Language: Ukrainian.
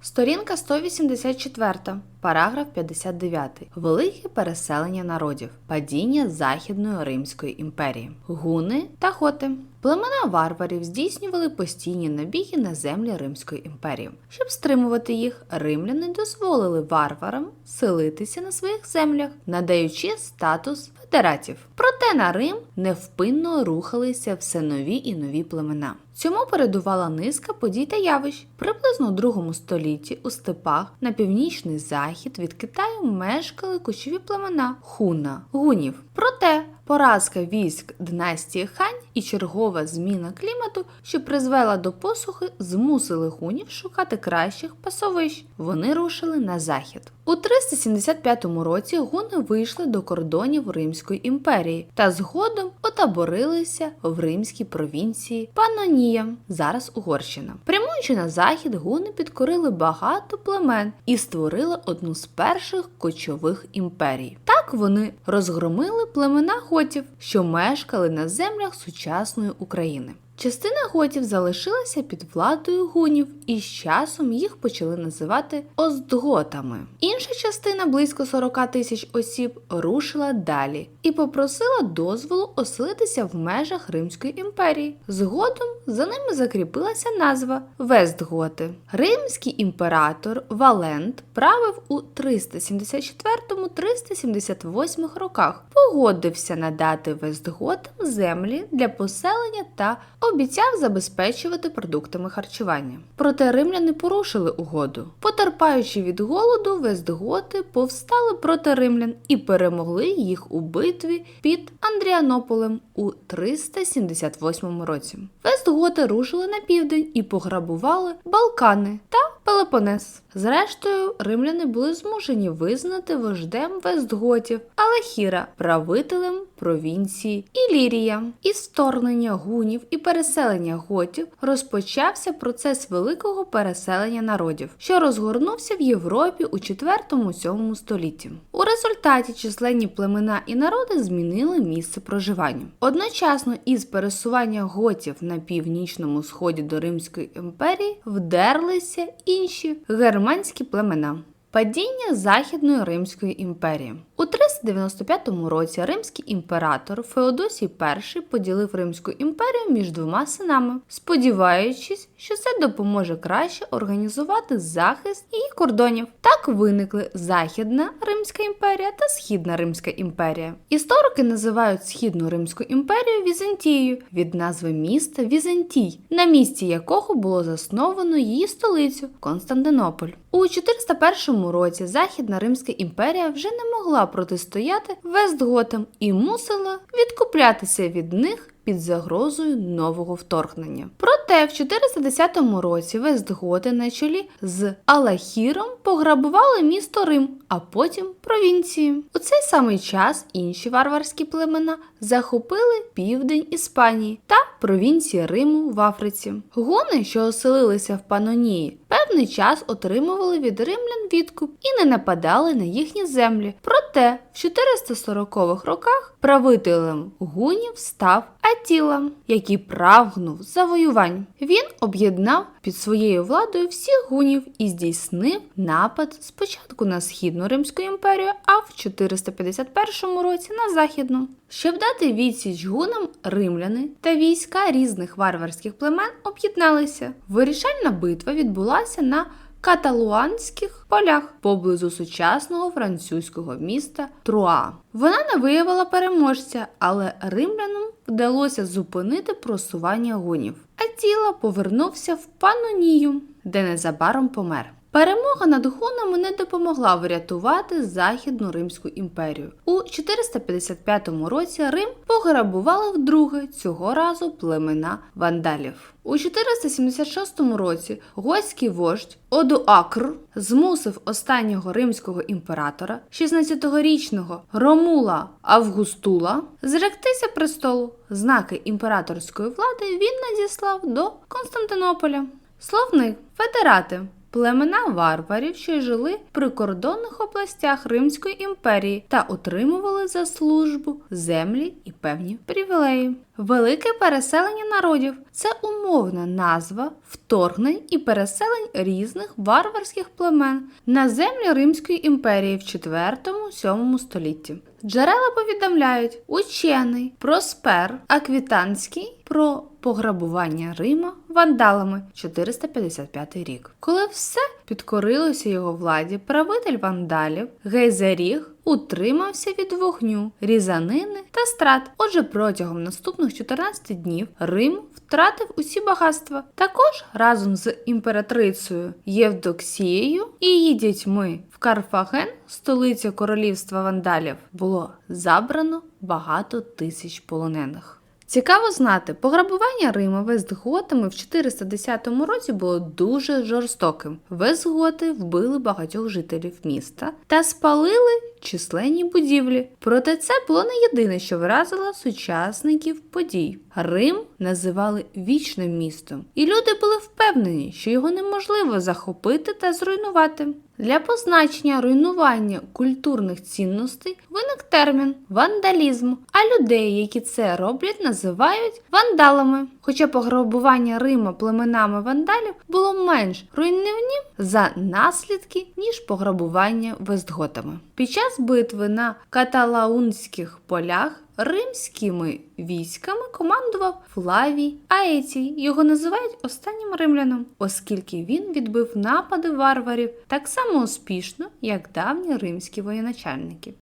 Сторінка 184, параграф 59. Велике переселення народів. Падіння Західної Римської імперії. Гуни та хоти. Племена варварів здійснювали постійні набіги на землі Римської імперії. Щоб стримувати їх, римляни дозволили варварам селитися на своїх землях, надаючи статус федератів. Проте на Рим невпинно рухалися все нові і нові племена. Цьому передувала низка подій та явищ. Приблизно у другому столітті у степах на північний захід від Китаю мешкали кочові племена хуна, гунів. Проте поразка військ династії Хань і чергова зміна клімату, що призвела до посухи, змусили гунів шукати кращих пасовищ. Вони рушили на захід. У 375 році гуни вийшли до кордонів Римської імперії та згодом отаборилися в римській провінції Панонія, зараз Угорщина. Прямуючи на захід, гуни підкорили багато племен і створили одну з перших кочових імперій. Так вони розгромили племена готів, що мешкали на землях сучасної України. Частина готів залишилася під владою гунів, і з часом їх почали називати оздготами. Інша частина, близько 40 тисяч осіб, рушила далі і попросила дозволу оселитися в межах Римської імперії. Згодом за ними закріпилася назва Вестготи. Римський імператор Валент правив у 374-378 роках. Погодився надати Вестготам землі для поселення та обіцяв забезпечувати продуктами харчування. Проте римляни порушили угоду. Потерпаючи від голоду, вестготи повстали проти римлян і перемогли їх у битві під Андріанополем у 378 році. Вестготи рушили на південь і пограбували Балкани та Пелопонес. Зрештою, римляни були змушені визнати вождем Вестготів Алехіра правителем провінції Ілірія. Із вторгнення гунів і переселення готів розпочався процес великого переселення народів, що розгорнувся в Європі у 4-7 столітті. У результаті численні племена і народи змінили місце проживання. Одночасно із пересування готів на північному сході до Римської імперії вдерлися інші германські племена. Падіння Західної Римської імперії у 395 році римський імператор Феодосій І поділив Римську імперію між двома синами, сподіваючись, що це допоможе краще організувати захист її кордонів. Так виникли Західна Римська імперія та Східна Римська імперія. Історики називають Східну Римську імперію Візантією від назви міста Візантій, на місці якого було засновано її столицю Константинополь. У 401 році Західна Римська імперія вже не могла протистояти Вестготам і мусила відкуплятися від них під загрозою нового вторгнення. Проте в 410 році Вестготи на чолі з Алахіром пограбували місто Рим, а потім провінції. У цей самий час інші варварські племена захопили південь Іспанії та провінції Риму в Африці. Гуни, що оселилися в Панонії, певний час отримували від римлян відкуп і не нападали на їхні землі. Проте в 440-х роках правителем гунів став Атіла, який прагнув завоювань. Він об'єднав під своєю владою всіх гунів і здійснив напад спочатку на східну Римську імперію, а в 451 році на західну. Щоб дати відсіч гунам, римляни та війська різних варварських племен об'єдналися. Вирішальна битва відбулася на каталуанських полях поблизу сучасного французького міста Труа. Вона не виявила переможця, але римлянам вдалося зупинити просування гунів. А тіло повернувся в Панонію, де незабаром помер. Перемога над гунами не допомогла врятувати Західну Римську імперію. У 455 році Рим пограбували вдруге цього разу племена вандалів. У 476 році готський вождь Одуакр змусив останнього римського імператора, 16-річного Ромула Августула, зректися престолу. Знаки імператорської влади він надіслав до Константинополя. Словник федерати племена варварів, що жили в прикордонних областях Римської імперії та отримували за службу землі і певні привілеї. Велике переселення народів це умовна назва вторгнень і переселень різних варварських племен на землі Римської імперії в 4-7 столітті. Джерела повідомляють учений Проспер Аквітанський про пограбування Рима вандалами 455 рік. Коли все підкорилося його владі, правитель вандалів Гейзеріг утримався від вогню, різанини та страт. Отже, протягом наступних 14 днів Рим втратив усі багатства. Також разом з імператрицею Євдоксією і її дітьми в Карфаген, столиця королівства вандалів, було забрано багато тисяч полонених. Цікаво знати, пограбування Рима вестготами в 410 році було дуже жорстоким. Вестготи вбили багатьох жителів міста та спалили численні будівлі. Проте це було не єдине, що вразило сучасників подій. Рим називали вічним містом, і люди були впевнені, що його неможливо захопити та зруйнувати. Для позначення руйнування культурних цінностей виник термін вандалізм, а людей, які це роблять, називають вандалами. Хоча пограбування Рима племенами вандалів було менш руйнівним за наслідки, ніж пограбування вестготами. Під час битви на каталаунських полях римськими військами командував Флавій Аетій. Його називають останнім римляном, оскільки він відбив напади варварів так само успішно, як давні римські воєначальники.